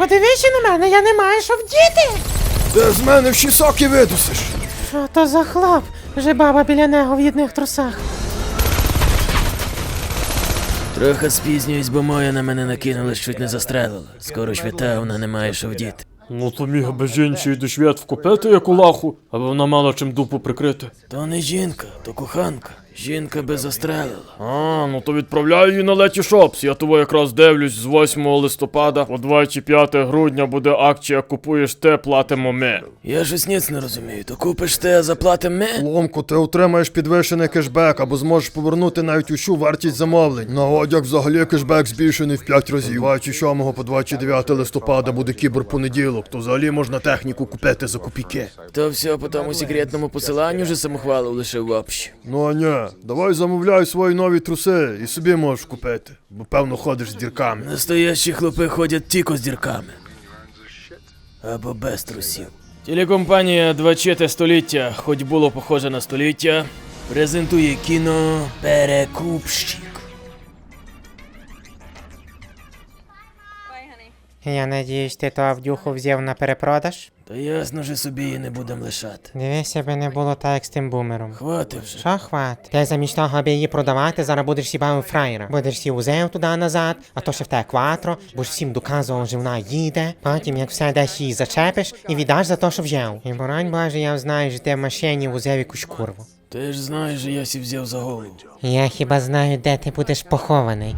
Подивися на мене, я не маю що вдіти. Ти з мене всі соки видусиш. Що то за хлоп? Вже баба біля нього в їдних трусах. Трохи спізнююсь, бо моя на мене накинулась, чуть не застрелила. Скоро швита, вона не має що вдіти. Ну то міг би жінці до швед вкупити яку лаху, аби вона мала чим дупу прикрити. То не жінка, то коханка. Жінка би застрелила. А, ну то відправляю її на Леті Шопс. Я того якраз дивлюсь з 8 листопада по 25 грудня буде акція Купуєш те, платимо ми. Я щось ніц не розумію. То купиш те, а заплатим ми? Ломко, ти отримаєш підвищений кешбек або зможеш повернути навіть усю вартість замовлень. На одяг взагалі кешбек збільшений в 5 разів. 27 по 29 листопада буде кіберпонеділок, то взагалі можна техніку купити за копійки. То все по тому секретному посиланню вже самохвалу лишив в общі. Ну а ні, давай замовляй свої нові труси і собі можеш купити, бо певно ходиш з дірками. Настоящі хлопи ходять тільки з дірками. Або без трусів. Телекомпанія «Двадцяте століття, хоч було похоже на століття, презентує кіно Перекупщик. Я надіюсь, ти ту авдюху взяв на перепродаж? Та ясно же собі її не будем лишати. Дивися, би не було так, як з тим бумером. Хвати вже. Що хват? Ти замість того, аби її продавати, зараз будеш сіба у фраєра. Будеш сі узев туди назад, а то ще в те кватро, будеш всім доказував, що вона їде. Потім, як все десь її зачепиш, і віддаш за те, що взяв. І борань боже, я знаю, що ти в машині узев якусь курву. Ти ж знаєш, що я сі взяв за голову. Я хіба знаю, де ти будеш похований.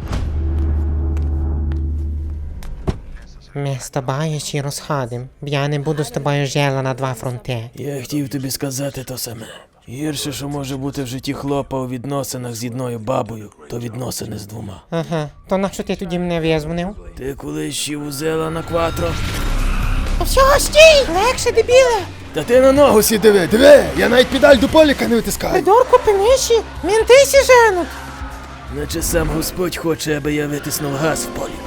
Ми з тобою ще розходим. Я не буду з тобою жила на два фронти. Я хотів тобі сказати то саме. Гірше, що може бути в житті хлопа у відносинах з одною бабою, то відносини з двома. Ага, то на що ти тоді мене визвонив? Ти колись ще узела на кватро? Всього стій! Легше, дебіле! Та ти на ногу сі Диви, диви, я навіть педаль до поліка не витискаю. Придурку пениші, мінти сі женуть! Наче сам Господь хоче, аби я витиснув газ в поліку.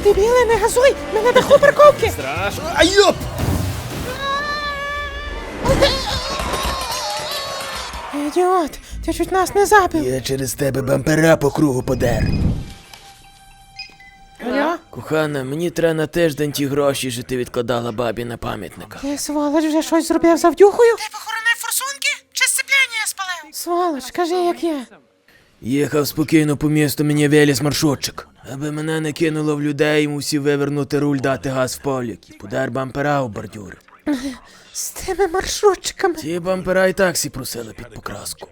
Дебіле, не газуй! Ми на даху парковки! А йоп! Ідіот, ти чуть нас не забив. Я через тебе бампера по кругу подер. Алло? Кохана, мені треба на тиждень ті гроші, що ти відкладала бабі на пам'ятника. Ти, сволоч, вже щось зробив за вдюхою? Ти похоронив форсунки? Чи сцепляння спалив? Сволоч, кажи, як є. Їхав спокійно по місту, мені виліз маршрутчик. Аби мене не кинуло в людей, мусів вивернути руль, дати газ в полік і подар бампера у бордюр. З тими маршрутчиками. Ті бампера і таксі просили під покраску.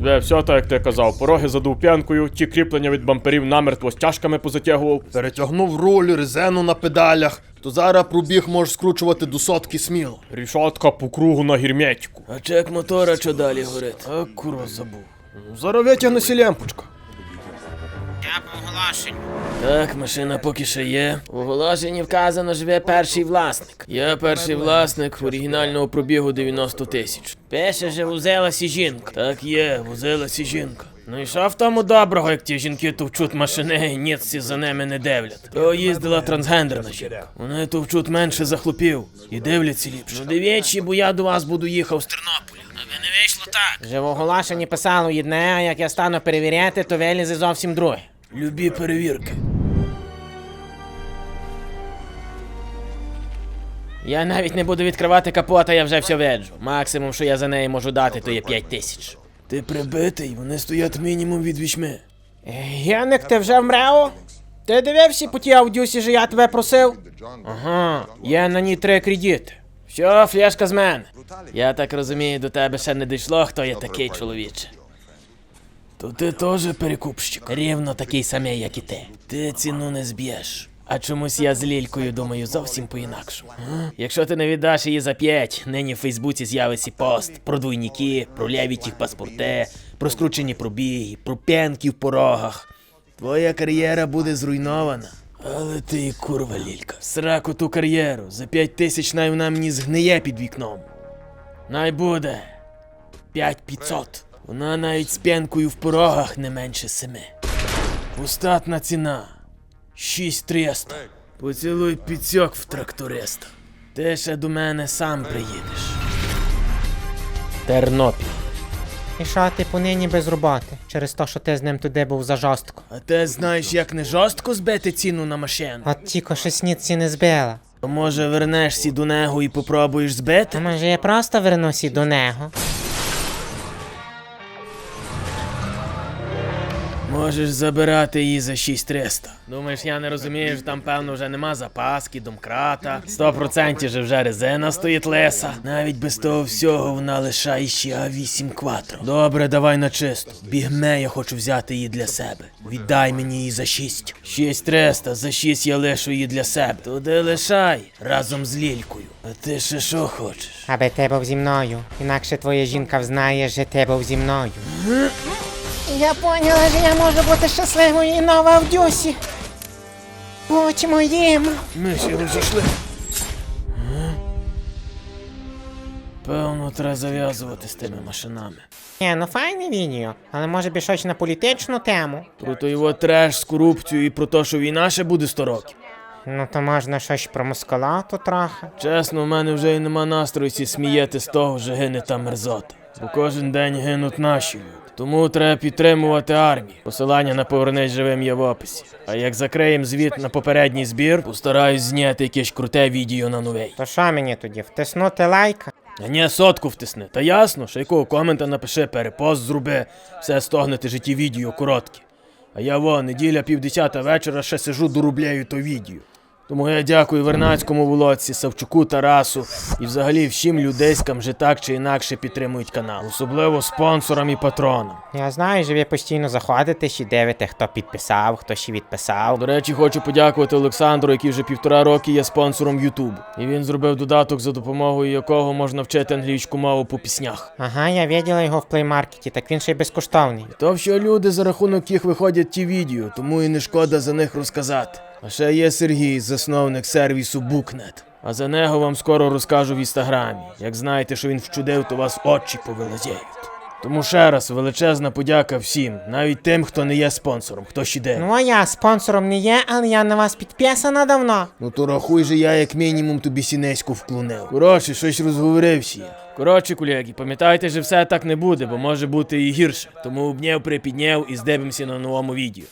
Де все так, як ти казав, пороги задув п'янкою, ті кріплення від бамперів намертво стяжками позатягував. Перетягнув руль, резину на педалях, то зараз пробіг можеш скручувати до сотки сміло. Рішатка по кругу на гірметику. А чек мотора що далі горить? А курва забув. Зараз витягне сі лямпочка. Так, машина поки що є. У оголошенні вказано живе перший власник. Я перший власник оригінального пробігу 90 тисяч. Пише, що вузилася жінка. Так є, вузилася жінка. Ну і що в тому доброго, як ті жінки товчуть машини, і ніці за ними не дивлять. То їздила трансгендерна жінка. Вони товчуть менше за хлопів і дивляться ліпше. Ну дивіться, бо я до вас буду їхав з Тернополя. Не вийшло так. Вже в оголошенні писало одне, а як я стану перевіряти, то вилізе зовсім друге. Любі перевірки. Я навіть не буду відкривати капота, я вже все виджу. Максимум, що я за неї можу дати, то є 5 тисяч. Ти прибитий, вони стоять мінімум від вісьми. Яник, ти вже вмрев? Ти дивився по тій аудюсі, що я тебе просив? Ага, є на ній три кредити. Що, фляшка з мене? Я так розумію, до тебе ще не дійшло, хто є такий чоловіче. То ти теж перекупщик. Рівно такий самий, як і ти. Ти ціну не зб'єш. А чомусь я з Лількою думаю зовсім по-інакшому. Якщо ти не віддаш її за п'ять, нині в Фейсбуці з'явиться пост про двойники, про лявіть їх паспорти, про скручені пробіги, про п'янки в порогах. Твоя кар'єра буде зруйнована. Але ти і курва Лілька. Сраку ту кар'єру. За п'ять тисяч най вона мені згниє під вікном. Най буде. П'ять п'ятсот. Вона навіть з п'янкою в порогах не менше семи. Остатна ціна. Шість триста. Поцілуй піцьок в тракториста. Ти ще до мене сам приїдеш. Тернопіль. І що ти понині без роботи? Через те, що ти з ним туди був за жорстко. А ти знаєш, як не жорстко збити ціну на машину? От тільки щось ні ціни збила. То може вернешся до нього і попробуєш збити? А може я просто вернуся до нього? Можеш забирати її за 6300. Думаєш, я не розумію, що там певно вже нема запаски, домкрата. 100% же вже резина стоїть леса. Навіть без того всього вона лишає ще А8 кватро. Добре, давай на чисто. Бігме, я хочу взяти її для себе. Віддай мені її за 6. 6300, за 6 я лишу її для себе. Туди лишай разом з лількою. А ти ще що хочеш? Аби ти був зі мною. Інакше твоя жінка взнає, що ти був зі мною. Я поняла, що я можу бути щасливою і нова в дюсі. Будь моїм. Ми ще розійшли. Певно, треба зав'язувати з тими машинами. Ні, ну файне відео, але може би щось на політичну тему. Про той його треш з корупцією і про те, що війна ще буде 100 років. Ну то можна щось про мускулату трохи. Чесно, в мене вже й нема настрою сі сміяти з того, що гине та мерзота. Бо кожен день гинуть наші люди. Тому треба підтримувати армію. Посилання на повернись живим є в описі. А як закриємо звіт на попередній збір, постараюсь зняти якесь круте відео на новий. То що мені тоді? Втиснути лайка? А ні, сотку втисни. Та ясно, що якого комента напиши, перепост зроби, все стогнете житті відео коротке. А я во, неділя півдесята вечора ще сижу дорубляю то відео. Тому я дякую Вернацькому Володці, Савчуку Тарасу і взагалі всім людейськам, що так чи інакше підтримують канал, особливо спонсорам і патронам. Я знаю, що ви постійно заходите і дивите, хто підписав, хто ще відписав. До речі, хочу подякувати Олександру, який вже півтора роки є спонсором Ютубу. І він зробив додаток, за допомогою якого можна вчити англійську мову по піснях. Ага, я виділа його в плеймаркеті, так він ще й безкоштовний. То що люди, за рахунок яких виходять ті відео, тому і не шкода за них розказати. А ще є Сергій, засновник сервісу Букнет. А за нього вам скоро розкажу в інстаграмі. Як знаєте, що він вчудив, то вас очі повилазяють. Тому ще раз величезна подяка всім, навіть тим, хто не є спонсором, хто ще де. Ну а я спонсором не є, але я на вас підписана давно. Ну то рахуй же я як мінімум тобі сінеську вклонив. Коротше, щось розговорився я. Коротше, колеги, пам'ятайте, що все так не буде, бо може бути і гірше. Тому обняв, припідняв і здивимося на новому відео.